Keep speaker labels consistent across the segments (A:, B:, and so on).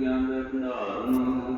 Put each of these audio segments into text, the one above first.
A: ਗਿਆਨ ਦਾ ਭੰਡਾਰ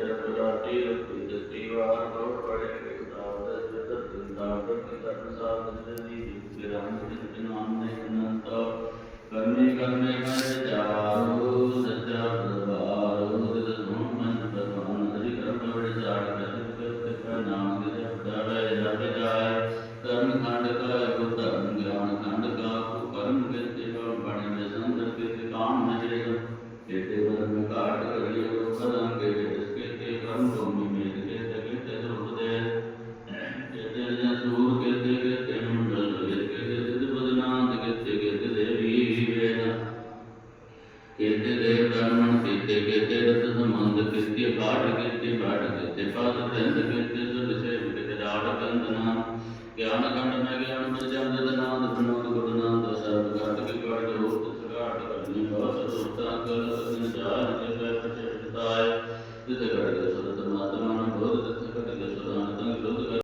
A: புத்திர பிராட்டி இந்த தீவாரணம் केते देव ब्राह्मण केते केते रथ संबंध केते बाट केते बाट केते पाद दंत केते सब विषय केते राड कंद नाम ज्ञान कंड में ज्ञान पर जम जद नाम धनोद गुरु नाम दशरथ घाट के घाट रोत घाट करने बहुत सुरता कर संचार के प्रचलिताय जिस घाट के सदा समात्मा बोध तथा